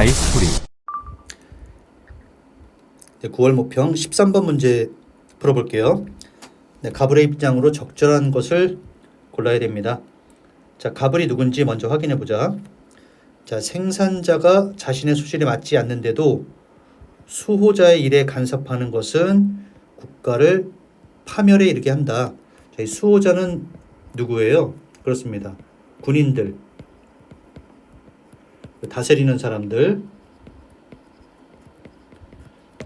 다이스토리 네, 9월 모평 13번 문제 풀어볼게요. 네, 가불의 입장으로 적절한 것을 골라야 됩니다. 자, 가불이 누군지 먼저 확인해 보자. 자, 생산자가 자신의 소질에 맞지 않는데도 수호자의 일에 간섭하는 것은 국가를 파멸에 이르게 한다. 자, 이 수호자는 누구예요? 그렇습니다. 군인들, 다스리는 사람들,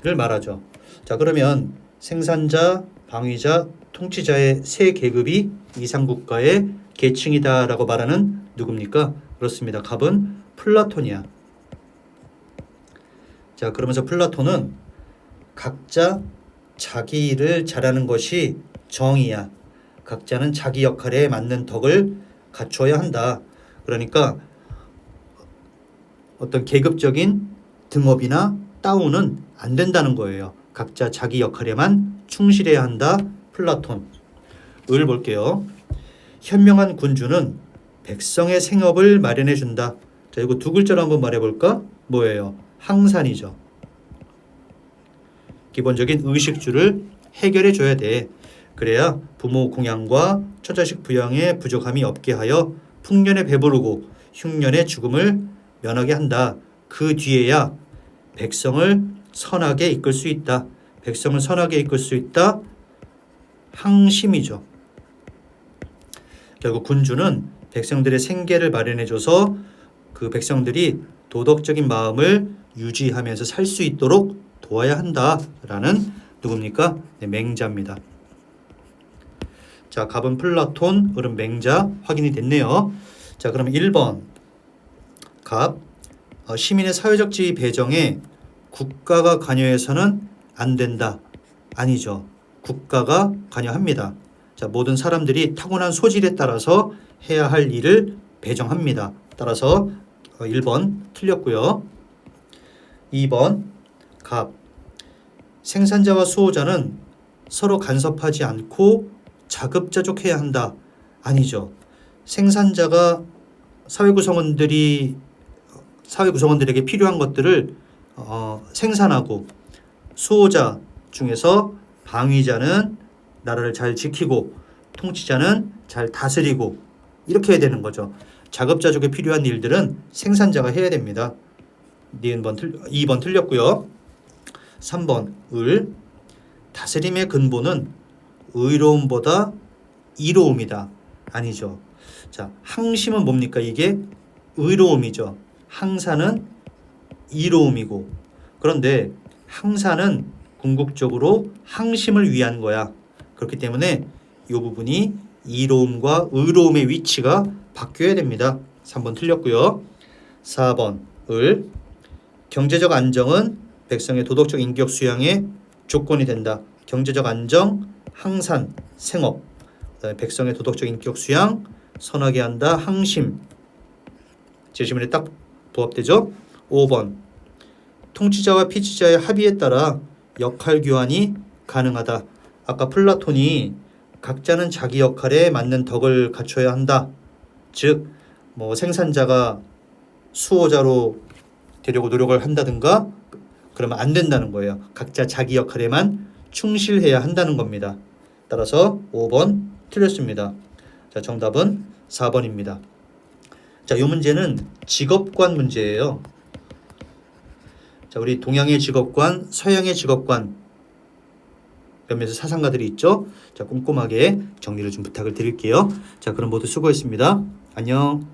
를 말하죠. 자, 그러면 생산자, 방위자, 통치자의 세 계급이 이상 국가의 계층이다라고 말하는 누굽니까? 그렇습니다. 갑은 플라톤이야. 자, 그러면서 플라톤은 각자 자기 일을 잘하는 것이 정의야. 각자는 자기 역할에 맞는 덕을 갖춰야 한다. 그러니까 어떤 계급적인 등업이나 따오는 안 된다는 거예요. 각자 자기 역할에만 충실해야 한다. 플라톤. 을 볼게요. 현명한 군주는 백성의 생업을 마련해 준다. 자, 이거 두 글자로 한번 말해 볼까? 뭐예요? 항산이죠. 기본적인 의식주를 해결해 줘야 돼. 그래야 부모 공양과 처자식 부양에 부족함이 없게 하여 풍년에 배부르고 흉년의 죽음을 면하게 한다. 그 뒤에야 백성을 선하게 이끌 수 있다. 백성을 선하게 이끌 수 있다. 항심이죠. 결국 군주는 백성들의 생계를 마련해줘서 그 백성들이 도덕적인 마음을 유지하면서 살 수 있도록 도와야 한다라는 누굽니까? 네, 맹자입니다. 자, 갑은 플라톤, 을은 맹자 확인이 됐네요. 자, 그러면 1번 갑 어, 시민의 사회적 지위 배정에 국가가 관여해서는 안 된다. 아니죠. 국가가 관여합니다. 자, 모든 사람들이 타고난 소질에 따라서 해야 할 일을 배정합니다. 따라서 어, 1번 틀렸고요. 2번 갑 생산자와 수호자는 서로 간섭하지 않고 자급자족해야 한다. 아니죠. 생산자가 사회 구성원들이 사회 구성원들에게 필요한 것들을 어, 생산하고 수호자 중에서 방위자는 나라를 잘 지키고 통치자는 잘 다스리고 이렇게 해야 되는 거죠. 자급자족에 필요한 일들은 생산자가 해야 됩니다. 니은 틀 2번 틀렸고요. 3번 을 다스림의 근본은 의로움보다 이로움이다. 아니죠. 자, 항심은 뭡니까? 이게 의로움이죠. 항사는 이로움이고 그런데 항사는 궁극적으로 항심을 위한 거야. 그렇기 때문에 이 부분이 이로움과 의로움의 위치가 바뀌어야 됩니다. 3번 틀렸고요. 4번 을 경제적 안정은 백성의 도덕적 인격 수양의 조건이 된다. 경제적 안정, 항산, 생업, 백성의 도덕적 인격 수양 선하게 한다. 항심. 제시문에 딱 부합되죠? 5번 통치자와 피치자의 합의에 따라 역할 교환이 가능하다. 아까 플라톤이 각자는 자기 역할에 맞는 덕을 갖춰야 한다. 즉, 뭐 생산자가 수호자로 되려고 노력을 한다든가 그러면 안 된다는 거예요. 각자 자기 역할에만 충실해야 한다는 겁니다. 따라서 5번 틀렸습니다. 자, 정답은 4번입니다. 자, 이 문제는 직업관 문제예요. 자, 우리 동양의 직업관, 서양의 직업관 몇몇 사상가들이 있죠. 자, 꼼꼼하게 정리를 좀 부탁을 드릴게요. 자, 그럼 모두 수고했습니다. 안녕.